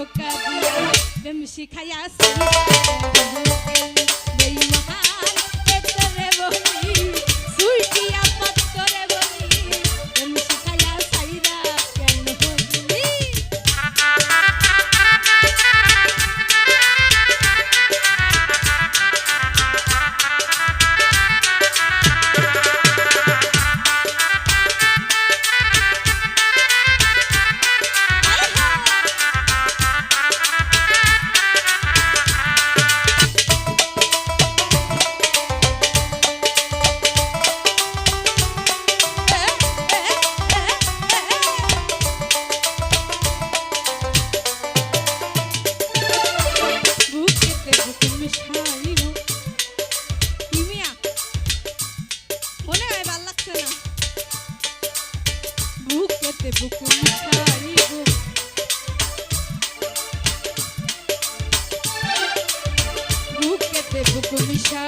ধোকা দিয়ে প্রেম শিখাইয়াছি বেইমাহার এতরে বলি সুইটি আপাতরে বলি। দেখুক মিশা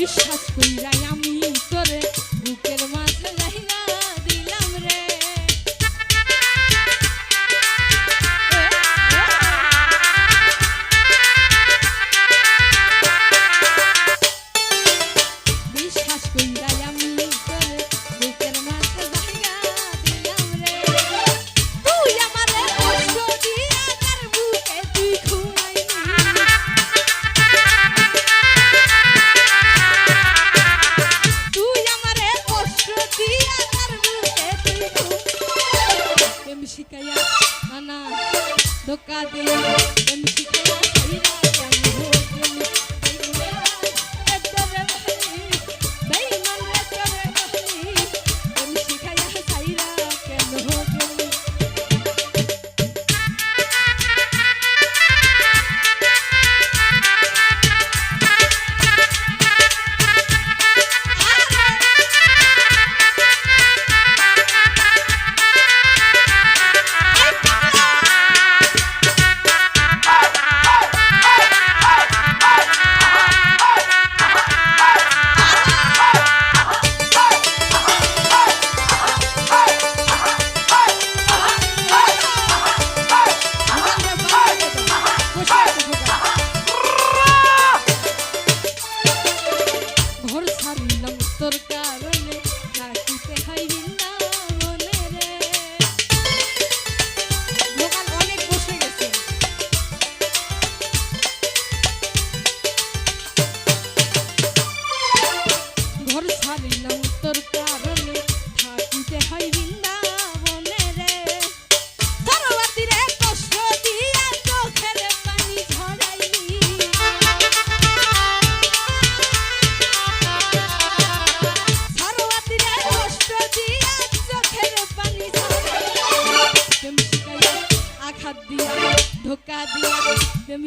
বিশ্বাস কইরা আমি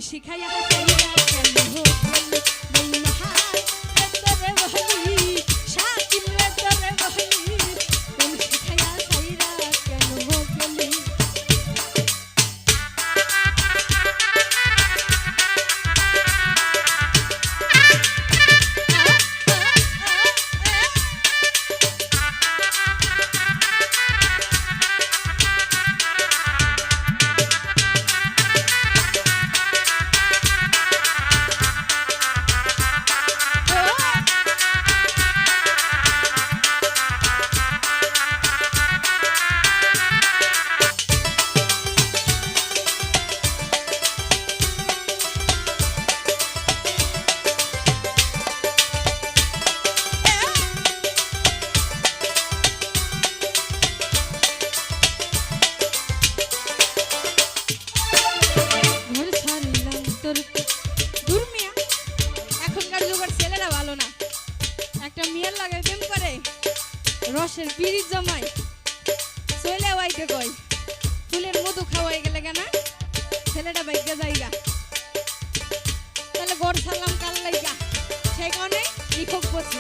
শিখাইয়া ছেলেরা ভালো না। একটা মেয়ের লাগে প্রেম করে, রসের বিড়ির জমায় চলে বাইকে কয়, ফুলের মধু খাওয়াই গেলে কেন? ছেলেটা বাইকে যাইগা। তাহলে ঘর ছাড়লাম কাল লাইগা? সেই কারণে লিখক বলছে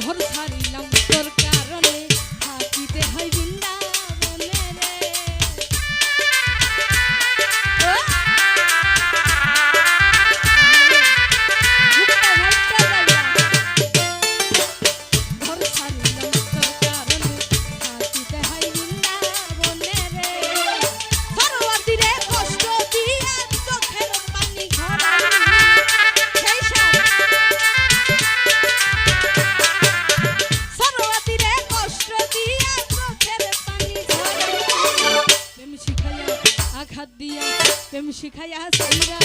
ঘর ছাড়িলাম। শিখাইয়া সঙ্গা